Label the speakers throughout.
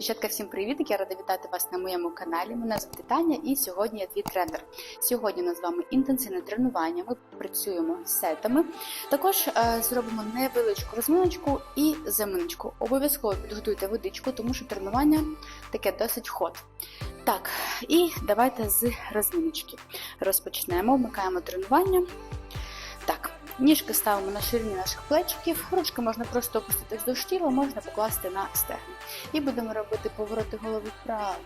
Speaker 1: Дівчатка, всім привіт! Я рада вітати вас на моєму каналі. Мене звати Таня і сьогодні я твій тренер. Сьогодні у нас з вами інтенсивне тренування. Ми працюємо з сетами. Також е, зробимо невеличку розминочку і заминочку. Обов'язково підготуйте водичку, тому що тренування таке досить ход. Так, і давайте з розминочки. Розпочнемо, вмикаємо тренування. Так, ніжки ставимо на ширині наших плечиків, ручки можна просто опустити вздовж тіла, можна покласти на стегна. І будемо робити повороти голови вправо,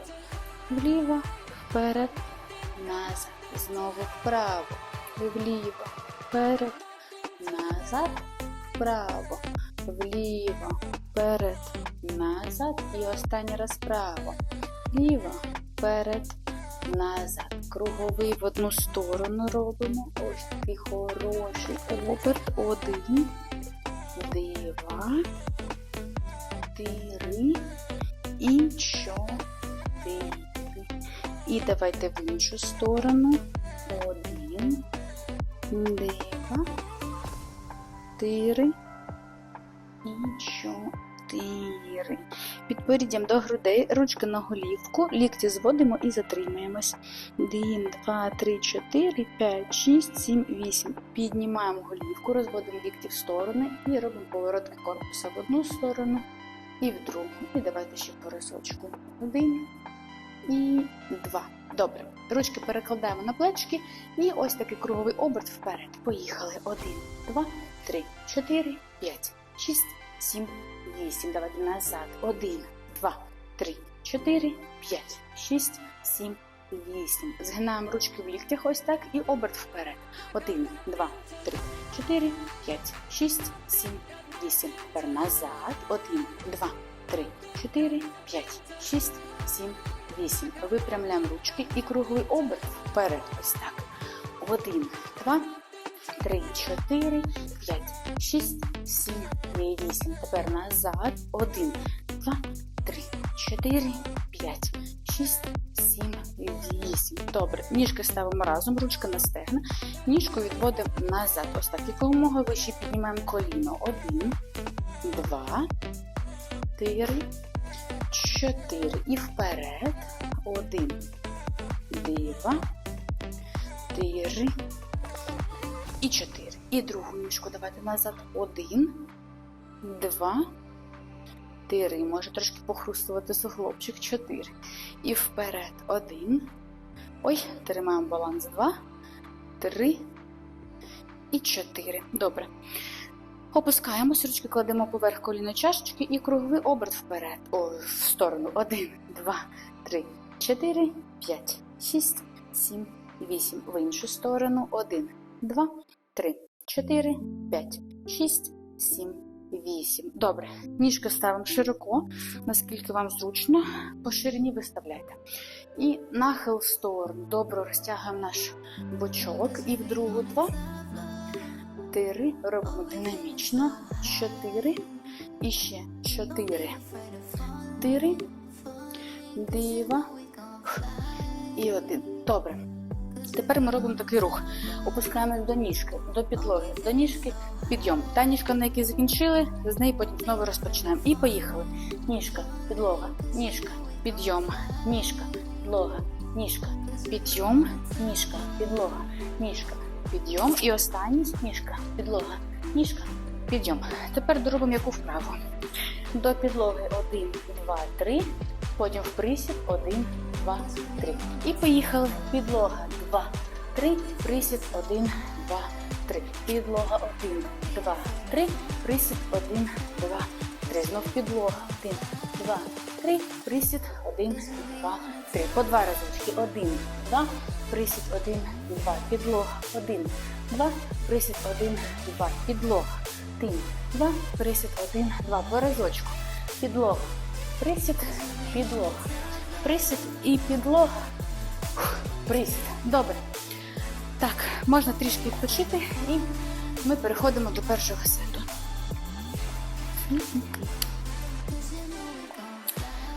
Speaker 1: вліво, вперед, назад, знову вправо, вліво, вперед, назад, вправо, вліво, вперед, назад. І останній раз вправо, вліво, вперед, назад. Круговий в одну сторону робимо. Ось такий хороший оберт. Один, два, три і чотири. І давайте в іншу сторону. Один, два, чотири і чотири. Підборіддям до грудей, ручки на голівку, лікті зводимо і затримуємось. 1, 2, 3, 4, 5, 6, 7, 8. Піднімаємо голівку, розводимо лікті в сторони і робимо поворотки корпуса в одну сторону і в другу. І давайте ще по разочку. Один і два. Добре. Ручки перекладаємо на плечки і ось такий круговий оберт вперед. Поїхали. Один, два, три, чотири, п'ять, шість, сім, вісім. Давайте назад. Один, два, три, чотири, п'ять, шість, сім, вісім. Згинаємо ручки в ліктях ось так і оберт вперед. Один, два, три, чотири, п'ять, шість, сім, вісім. Тепер назад. Один, два, три, чотири, п'ять, шість, сім, вісім. Випрямляємо ручки і круглий оберт вперед. Ось так. Один, два, три, чотири, п'ять, шість, сім, вісім. Тепер назад. Один, два, три, чотири, п'ять, шість, сім, вісім. Добре. Ніжки ставимо разом, ручка на стегна. Ніжку відводимо назад. Ось так. Якомога вище піднімаємо коліно. Один, два, три, чотири. І вперед. Один, два, три і чотири. І другу ніжку давайте назад. Один, два, три. Може трошки похрустувати суглобчик. Чотири. І вперед. Один. Ой, тримаємо баланс. Два, три і чотири. Добре. Опускаємось, ручки кладемо поверх коліна чашечки і круговий оберт вперед. О, в сторону. Один, два, три, чотири, п'ять, шість, сім, вісім. В іншу сторону. Один, два, три, чотири, п'ять, шість, сім, вісім. Добре. Ніжки ставимо широко, наскільки вам зручно. По ширині виставляйте. І нахил в сторону. Добре розтягуємо наш бочок. І в другу два. Чотири. Робимо динамічно. Чотири. І ще чотири. Чотири. Два. І один. Добре. Тепер ми робимо такий рух. Опускаємось до ніжки, до підлоги, до ніжки, підйом. Та ніжка, на якій закінчили, з неї потім знову розпочинаємо. І поїхали. Ніжка, підлога, ніжка, підйом, ніжка, підлога, ніжка, підйом, ніжка, підлога, ніжка, підйом. І останній ніжка, підлога, ніжка, підйом. Тепер доробимо яку вправу. До підлоги 1, 2, 3. Потім в присід 1, 2, 3. І поїхали. Підлога 2, 3, присід 1, 2, 3. Підлога 1, 2, 3, присід 1, 2, 3. Знов підлога 1, 2, 3, присід 1, 2, 3. По два разочки. 1, 2, присід 1, 2. Підлога 1, 2, присід 1, 2. Підлога 1, 2, присід 1, 2. По разочку. Підлога. Присід, підлога. Присід і підлога. Присід. Добре. Так, можна трішки відпочити і ми переходимо до першого сету.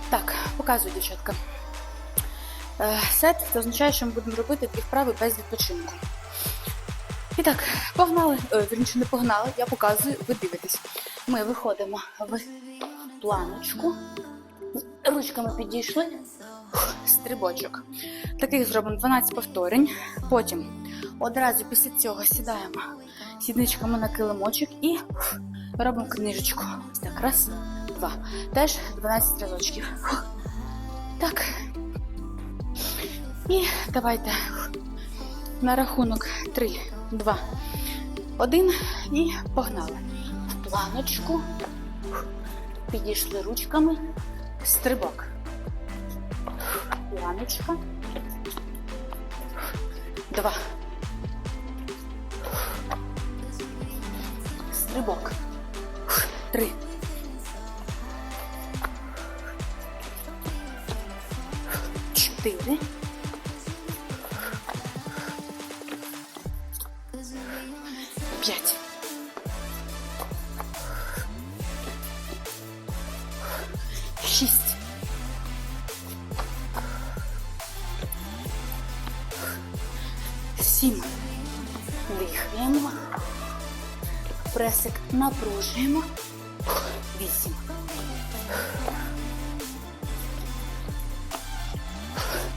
Speaker 1: Так, показую, дівчатка. Е, Сет це означає, що ми будемо робити дві вправи без відпочинку. І так, погнали. Е, Вірніше, не погнали, я показую, ви дивитесь. Ми виходимо в планочку. Ручками підійшли. Стрибочок. Таких зробимо 12 повторень. Потім одразу після цього сідаємо сідничками на килимочок і робимо книжечку. Так, раз, два. Теж 12 разочків. Так. І давайте на рахунок 3, 2, 1 і погнали. В планочку. Підійшли ручками. Стрибок. Планочка. Два. Стрибок. Три. Чотири. Пресик напружуємо. Вісім.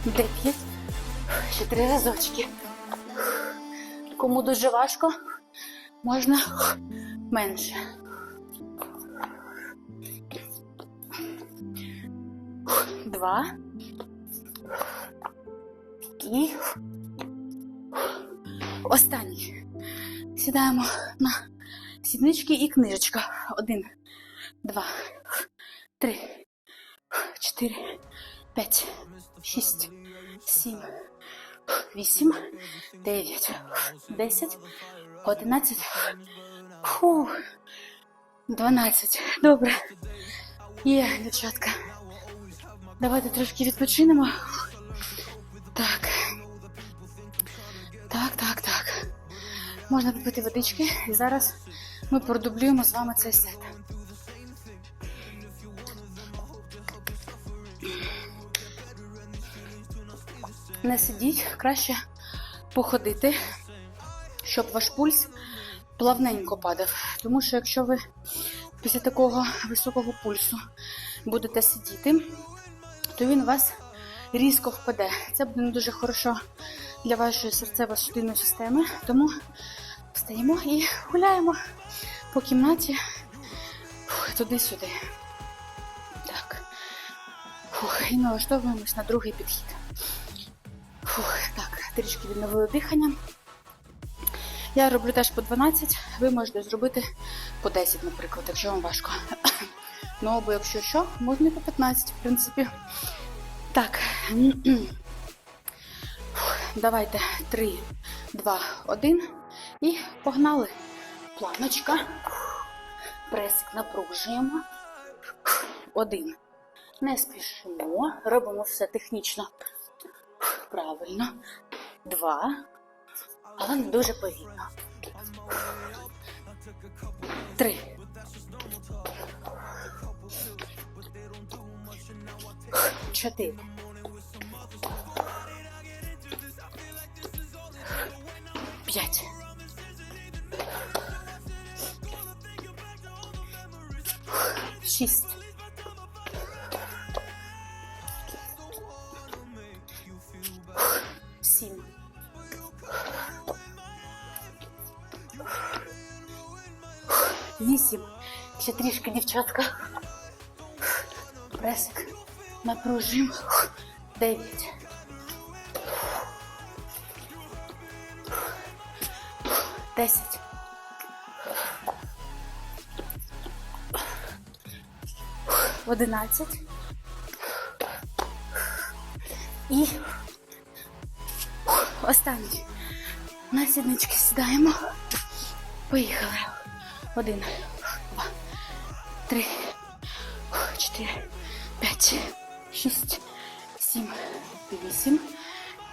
Speaker 1: Дев'ять. Ще три разочки. Кому дуже важко, можна менше. Два. І останній. Сідаємо на сіднички і книжечка. Один, два, три, чотири, п'ять, шість, сім, вісім, дев'ять, десять, одинадцять, дванадцять. Добре. Є, дівчатка. Давайте трошки відпочинемо. Так. Так, так, так. Можна попити водички, і зараз ми продублюємо з вами цей сет. Не сидіть, краще походити, щоб ваш пульс плавненько падав. Тому що якщо ви після такого високого пульсу будете сидіти, то він у вас різко впаде. Це буде не дуже хорошо для вашої серцево-судинної системи. Тому встаємо і гуляємо по кімнаті туди-сюди. Так. Фух, і налаштовуємось на другий підхід. Фух, так, трішки відновили дихання. Я роблю теж по 12, ви можете зробити по 10, наприклад, якщо вам важко. Ну, або якщо що, можна і по 15, в принципі. Так. Фух, Давайте 3, 2, 1 і погнали. Планочка. Пресик напружуємо. Один. Не спішимо. Робимо все технічно. Правильно. Два. Але не дуже повільно. Три. Чотири. 6. Сім. Вісім. Ще трішки, дівчатка. Пресик. Напружим. Дев'ять. Десять. Одинадцять. І останній. На сіднички сідаємо. Поїхали. Один, два, три, чотири, п'ять, шість, сім, вісім,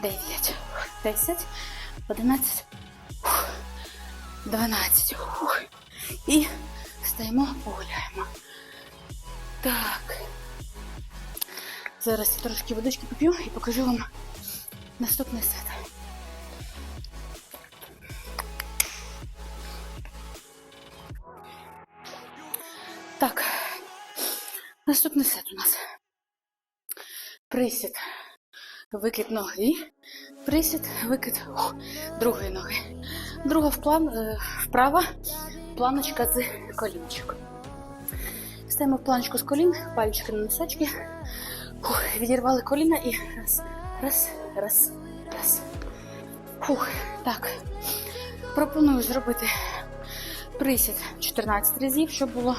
Speaker 1: дев'ять, десять, одинадцять, дванадцять. І встаємо, погуляємо. Так. Зараз я трошки водички поп'ю і покажу вам наступний сет. Так, наступний сет у нас. присід, викид ноги, присід, викид ух, другої ноги. Друга е, вправа, планочка з колінчик. Стаємо в планочку з колін, пальчики на носочки. Фух, відірвали коліна і раз, раз, раз, раз. Фух, так. Пропоную зробити присід 14 разів, щоб було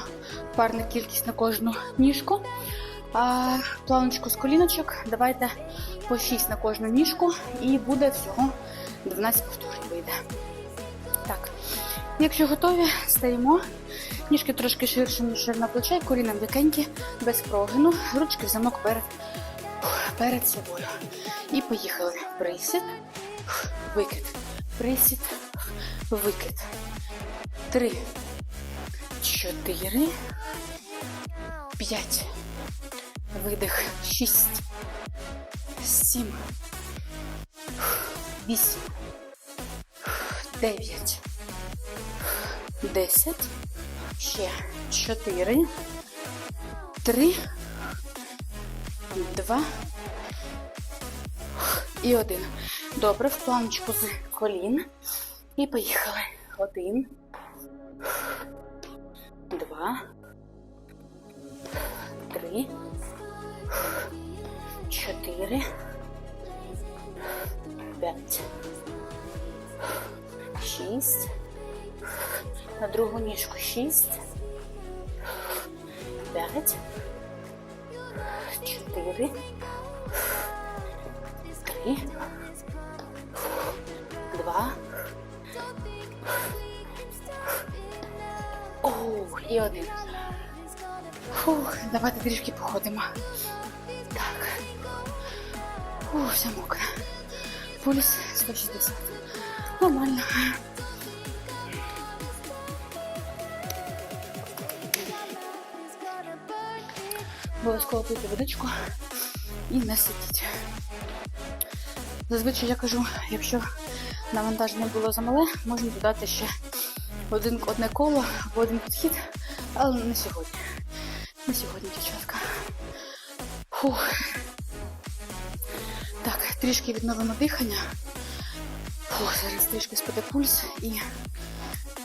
Speaker 1: парна кількість на кожну ніжку. А планочку з коліночок давайте по 6 на кожну ніжку і буде всього 12 повторень вийде. Так, якщо готові, стаємо. Ніжки трошки ширше, ширина плечей, коліна м'якенькі, без прогину, ручки в замок перед, перед собою. І поїхали. Присід, викид, присід, викид. Три, чотири, п'ять. Видих. Шість. Сім. Вісім. Дев'ять. Десять. Ще чотири. Три. Два. І один. Добре, в планочку з колін. І поїхали. Один. Два. Три. Чотири. П'ять. Шість. На другу ніжку шість. П'ять. Чотири. Три. Два. О, і один. Фух, давайте трішки походимо. Так. Фух, вся мокра. Пульс 160. Нормально. Обов'язково пити водичку і не сидіть. Зазвичай я кажу, якщо навантаження було замале, можна додати ще один, одне коло або один підхід, але не сьогодні. Не сьогодні, дівчатка. Фух. Так, трішки відновимо дихання. Фух, зараз трішки спаде пульс і,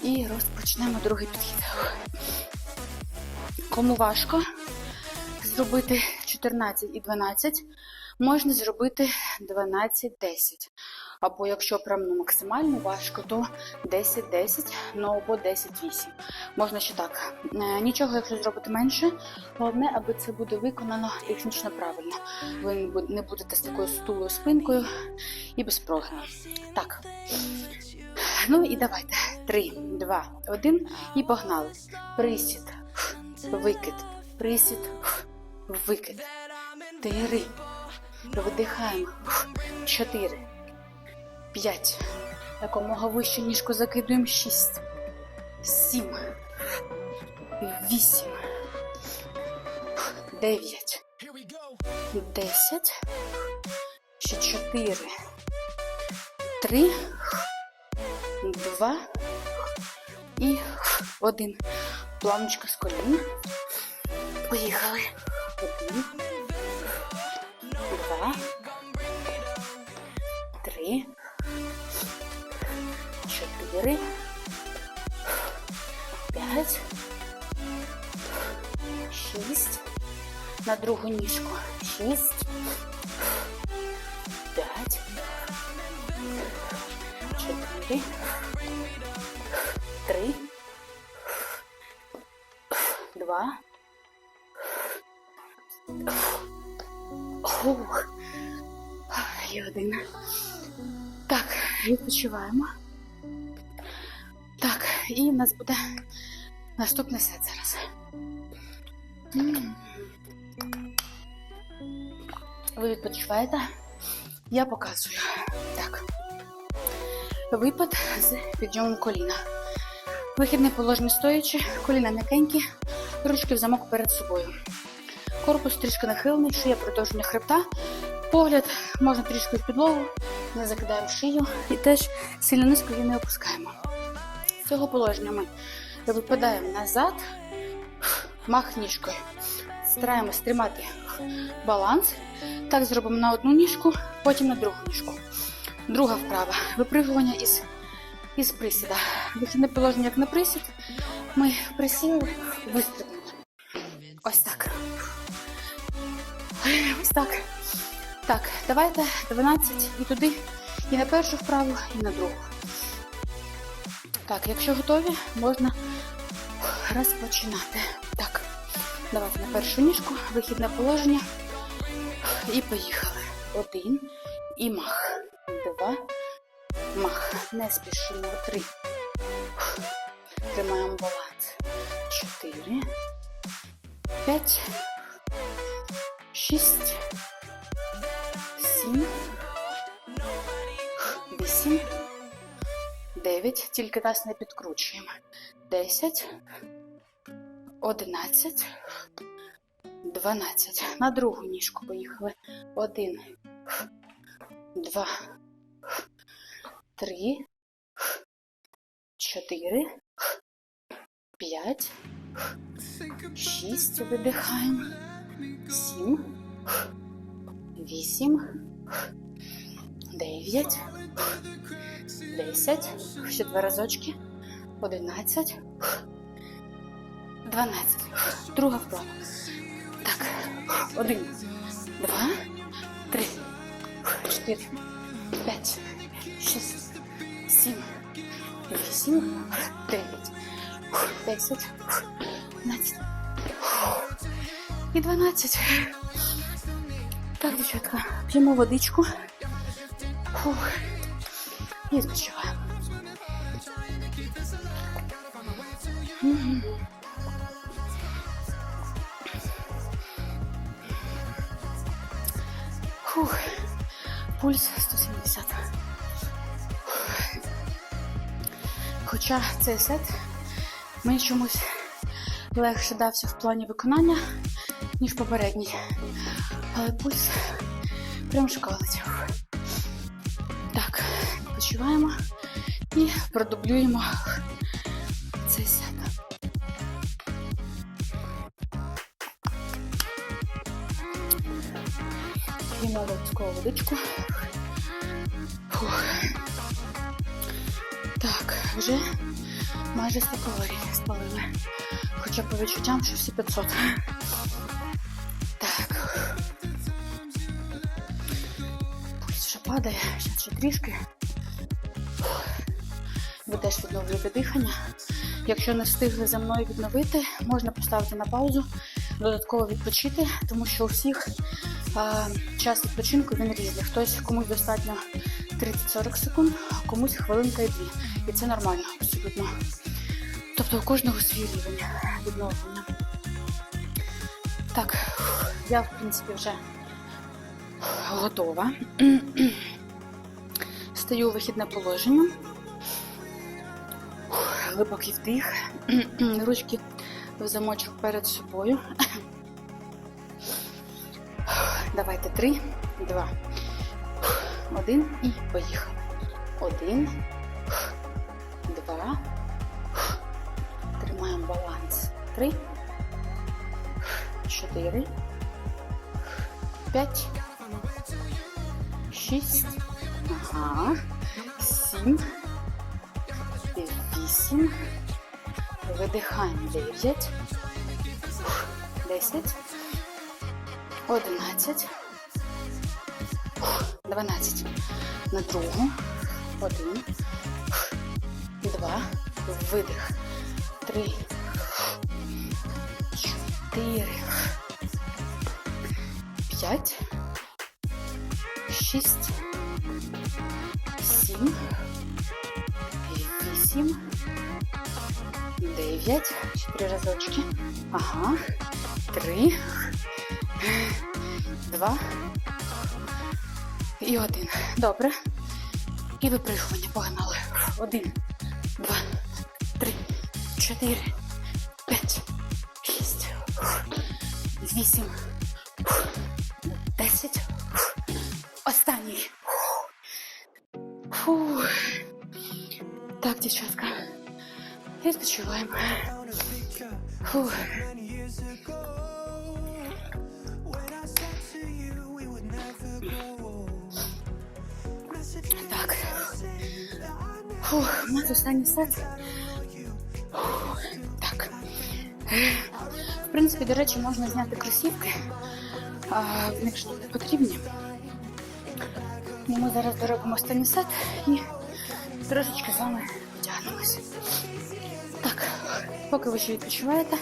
Speaker 1: і розпочнемо другий підхід. Кому важко зробити 14 і 12, можна зробити 12-10. Або якщо прям ну, максимально важко, то 10-10, ну або 10-8. Можна ще так. Е, Нічого, якщо зробити менше, головне, аби це буде виконано технічно правильно. Ви не будете з такою стулою спинкою і без прогину. Так. Ну і давайте. 3, 2, 1 і погнали. Присід, викид, присід, викид. Три. Видихаємо. Чотири. П'ять. Якомога вище ніжку закидуємо. Шість. Сім. Вісім. Дев'ять. Десять. Ще чотири. Три. Два. І один. Планочка з колін. Поїхали. Один. Два. Три. Чотири. П'ять. Шість. На другу ніжку. Шість. П'ять. Чотири. Три. Два. Відпочиваємо. Так, і в нас буде наступний сет зараз. Ви відпочиваєте? Я показую. Так. Випад з підйомом коліна. Вихідне положення стоячи, коліна м'якенькі, ручки в замок перед собою. Корпус трішки нахилений, шия продовження хребта. Погляд можна трішки в підлогу, не закидаємо шию і теж сильно низько її не опускаємо. З цього положення ми випадаємо назад, мах ніжкою. стараємось тримати баланс. Так зробимо на одну ніжку, потім на другу ніжку. Друга вправа. Випригування із, із присіда. Вихідне положення як на присід. Ми присіли, вистрибнули. Ось так. Ось так. Так, давайте 12 і туди, і на першу вправу, і на другу. Так, якщо готові, можна розпочинати. Так, давайте на першу ніжку, вихідне положення. І поїхали. Один. І мах. Два. Мах. Не спішимо. Три. Тримаємо баланс. Чотири. П'ять. Шість. Сім. Вісім. Дев'ять. Тільки нас не підкручуємо. Десять. Одинадцять. Дванадцять. На другу ніжку поїхали. Один. Два. Три. Чотири. П'ять. Шість. Видихаємо. Сім. Вісім. Дев'ять. Десять. Ще два разочки. Одинадцять. Дванадцять. Друга вправа. Так. Один. Два. Три. Чотири. П'ять. Шість. Сім. Вісім. Дев'ять. Десять. Одинадцять. І дванадцять. Так, дівчатка, п'ємо водичку. Фух. І відпочиваємо. Фух. Пульс 170. Хоча цей сет мені чомусь легше дався в плані виконання, ніж попередній. Але пульс прям шкалить. Так, відпочиваємо і продублюємо цей сет. П'ємо обов'язково водичку. Фух. Так, вже майже 100 калорій спалили. Хоча по відчуттям, що всі 500. Падає, зараз ще трішки. Ви теж відновлюєте дихання. Якщо не встигли за мною відновити, можна поставити на паузу, додатково відпочити, тому що у всіх а, час відпочинку він різний. Хтось комусь достатньо 30-40 секунд, комусь хвилинка і дві. І це нормально, абсолютно. Тобто у кожного свій рівень відновлення. Так, я в принципі вже готова. Стаю у вихідне положення. Глибокий вдих. Ручки в замочок перед собою. Давайте три, два, один і поїхали. Один, два. Тримаємо баланс. Три, чотири, п'ять, шість, ага, сім, вісім. Видихаємо дев'ять, десять, одинадцять, дванадцять. На другу. Один, два, видих. Три, чотири, п'ять, шість, сім, вісім, дев'ять. Чотири разочки. Ага. Три, два і один. Добре. І випригування. Погнали. Один, два, три, чотири, п'ять, шість, вісім, відчуваємо. Фух. Так. Фух, у нас останній Так. Е, в принципе, до речі, можна зняти кросівки, якщо не потрібні. І ми зараз доробимо останній сет і трошечки з вами поки ви ще відпочиваєте,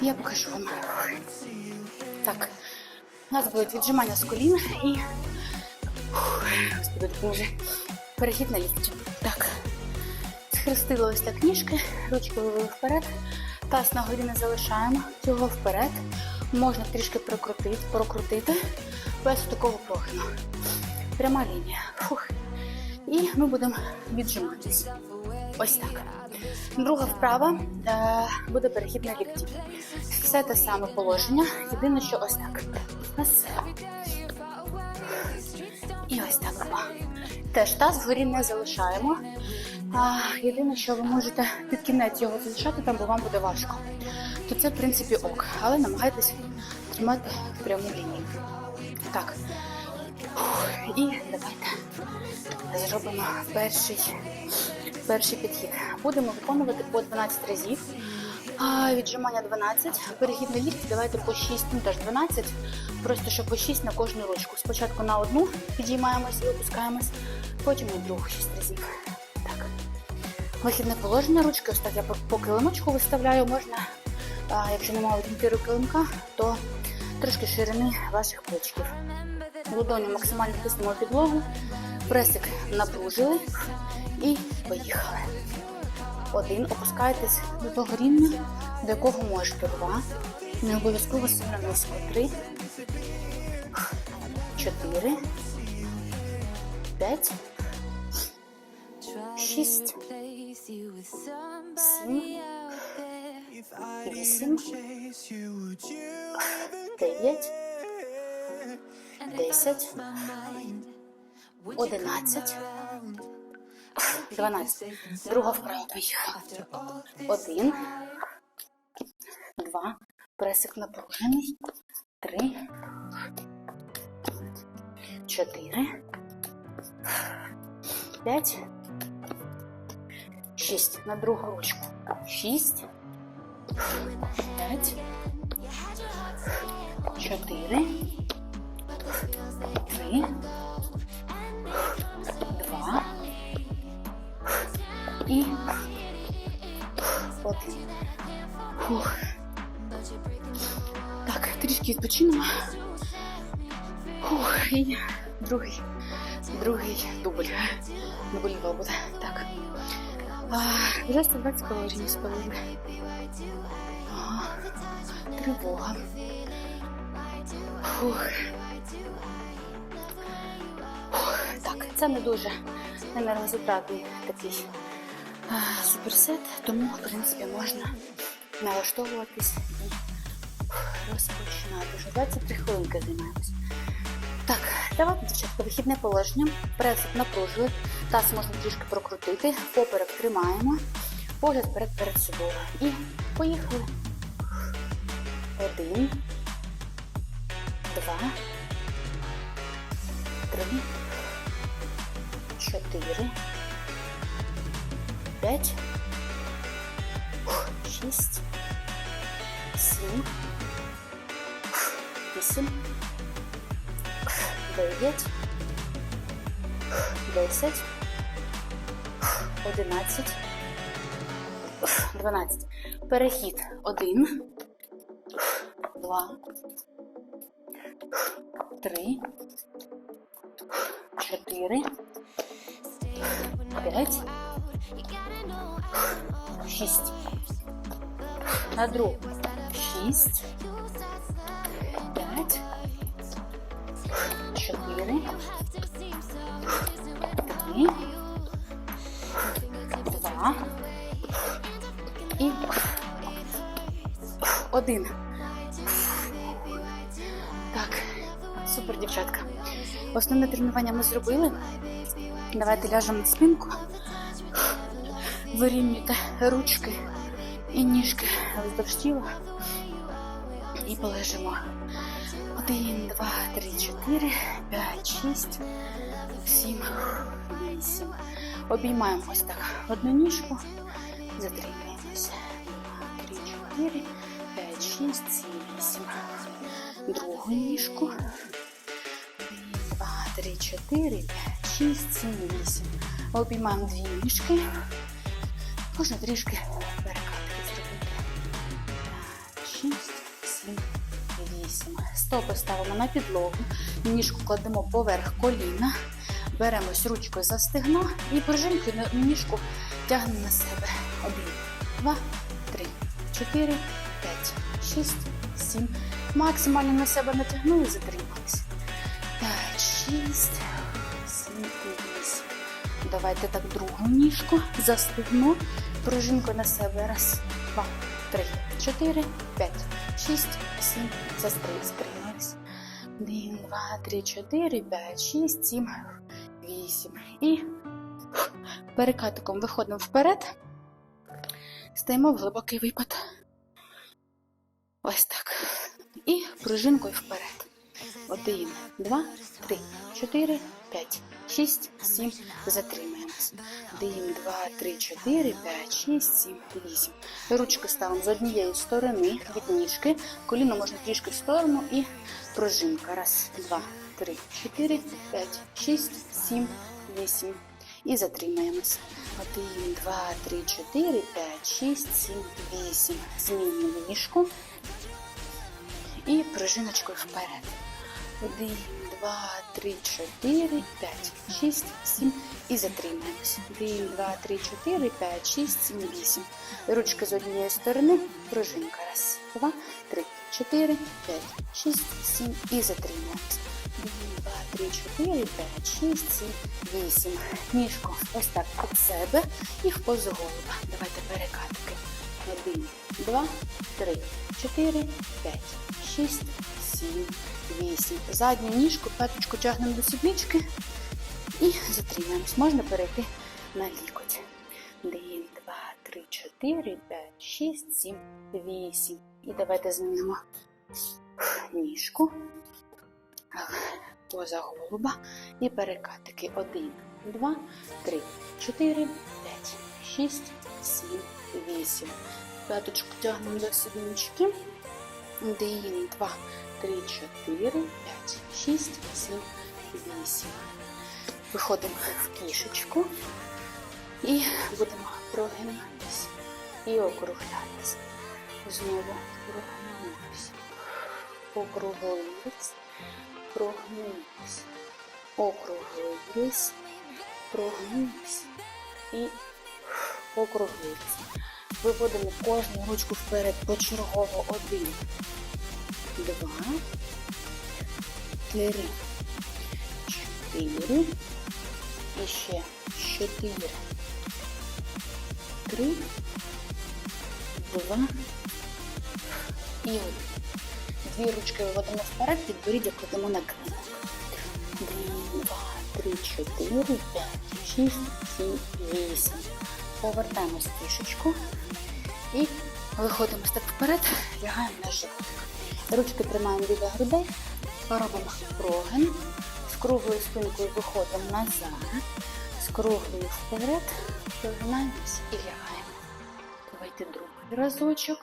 Speaker 1: я покажу вам. Так, у нас будуть віджимання з колін і Господи, допоможи. Перехід на лікті. Так. Схрестили ось так ніжки, ручки вивели вперед. Таз на горі не залишаємо. Цього вперед. Можна трішки прокрутити, прокрутити без такого прогину. Пряма лінія. Фух. І ми будемо віджиматись. Ось так. Друга вправа е, буде перехід на лікті. Все те саме положення. Єдине, що ось так. Раз. І ось так. Теж таз вгорі не залишаємо. А, єдине, що ви можете під кінець його залишати, там, бо вам буде важко. То це, в принципі, ок. Але намагайтесь тримати пряму лінію. Так. І давайте зробимо перший, перший підхід. Будемо виконувати по 12 разів. Віджимання 12, перехід на лікті давайте по 6, ну теж 12, просто щоб по 6 на кожну ручку. Спочатку на одну підіймаємось і опускаємось, потім на другу 6 разів. Так. Вихідне положення ручки, ось так я по, килимочку виставляю, можна, якщо немає орієнтиру килимка, то трошки ширини ваших плечків. Ладоню максимально тиснемо підлогу, пресик напружили і поїхали. Один, опускайтесь до того рівня, до якого можете. Два. Не обов'язково сильно низько. Три. Чотири. П'ять. Шість. Сім. Вісім. Дев'ять. Десять. Одинадцять. 12. Друга поїхала. Один. Два. Пресик напружений. Три. Чотири. П'ять. Шість. На другу ручку. Шість. П'ять. Чотири. Три. І один. Фух. Так, трішки відпочинемо. Фух, і другий, другий дубль. Два буде. Так. Вже 120 калорій. Ага. Тривога. Фух. Фух. Так, це не дуже енергозатратний такий суперсет, тому, в принципі, можна налаштовуватись і розпочинати. Вже 23 хвилинки займаємось. Так, давайте, дівчатка, вихідне положення. Пресик напружили, таз можна трішки прокрутити, поперек тримаємо, погляд вперед перед собою. І поїхали. Один, два, три, чотири, п'ять, шість, сім, вісім, дев'ять, десять, одинадцять, дванадцять. Перехід один, два, три, чотири, п'ять, шість. На другу. Шість. П'ять. Чотири. Три. Два. І один. Так, супер, дівчатка. Основне тренування ми зробили. Давайте ляжемо на спинку. Вирівнюйте ручки і ніжки вздовж тіла. І полежимо. Один, два, три, чотири, п'ять, шість, сім, вісім. Обіймаємо ось так одну ніжку. Затримуємося. Два, три, чотири, п'ять, шість, сім, вісім. Другу ніжку. Один, два, три, чотири, п'ять, шість, сім, вісім. Обіймаємо дві ніжки. Можна трішки перекатки зробити. Шість, сім, вісім. Стопи ставимо на підлогу. Ніжку кладемо поверх коліна. Беремось ручкою за стегно і пружинкою на ніжку тягнемо на себе. Один, два, три, чотири, п'ять, шість, сім. Максимально на себе натягнули, затримались. П'ять, шість, сім вісім. Давайте так другу ніжку за стегно. Пружинку на себе. Раз, два, три, чотири, п'ять, шість, сім. Застрили, стримались. Один, два, три, чотири, п'ять, шість, сім, вісім. І перекатиком виходимо вперед. Стаємо в глибокий випад. Ось так. І пружинкою вперед. Один, два, три, чотири, п'ять, шість, сім. Затримуємось. Один, два, три, чотири, п'ять, шість, сім, вісім. Ручки ставимо з однієї сторони від ніжки. Коліно можна трішки в сторону і пружинка. Раз, два, три, чотири, п'ять, шість, сім, вісім. І затримаємось. Один, два, три, чотири, п'ять, шість, сім, вісім. Змінюємо ніжку. І пружиночкою вперед. Один, два, три, чотири, п'ять, шість, сім. І затримаємось. Один, два, три, чотири, п'ять, шість, сім, вісім. Ручки з однієї сторони, пружинка. Раз, два, три, чотири, п'ять, шість, сім. І затримаємось. Два, три, чотири, п'ять, шість, сім, вісім. Ніжку ось так під себе і в позу голуба. Давайте перекатки. Один, два, три, чотири, п'ять, шість, сім, вісім. Задню ніжку, п'яточку тягнемо до сіднички і затримаємось. Можна перейти на лікоть. Один, два, три, чотири, п'ять, шість, сім, вісім. І давайте змінимо ніжку. Поза голуба і перекатики. Один, два, три, чотири, п'ять, шість, сім, вісім. П'яточку тягнемо до сіднички. Один, два, три, чотири, п'ять, шість, сім, вісім. Виходимо в кішечку і будемо прогинатися і округлятися. Знову прогинаємося. Округлились, прогнулись, округлились, прогнулись і округлились. Виводимо кожну ручку вперед почергово один, два, три, чотири. І ще чотири, три, два і один. Дві ручки виводимо вперед, підборіддя кладемо на. Один, два, три, чотири, п'ять, шість, сім, вісім. Повертаємось кішечку і виходимо так вперед, лягаємо на живот. Ручки тримаємо біля грудей, робимо прогин. З круглою спинкою виходимо назад, з круглою вперед, прогинаємось і лягаємо. Давайте другий разочок.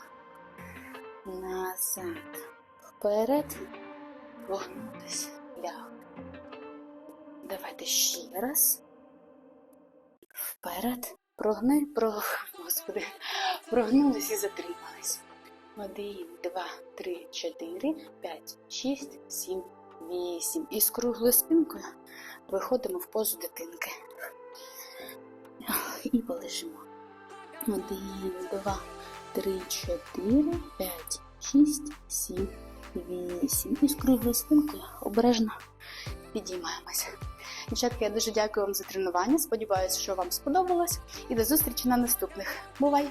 Speaker 1: Назад, вперед, прогнутися, лягти. Давайте ще раз. Вперед, прогни, про... Господи, прогнулись і затримались. Один, два, три, чотири, п'ять, шість, сім, вісім. І з круглою спинкою виходимо в позу дитинки. І полежимо. Один, два, три, чотири, п'ять, шість, сім, вісім. І з круглою спинкою обережно підіймаємося. Дівчатки, я дуже дякую вам за тренування. Сподіваюся, що вам сподобалось. І до зустрічі на наступних. Бувай!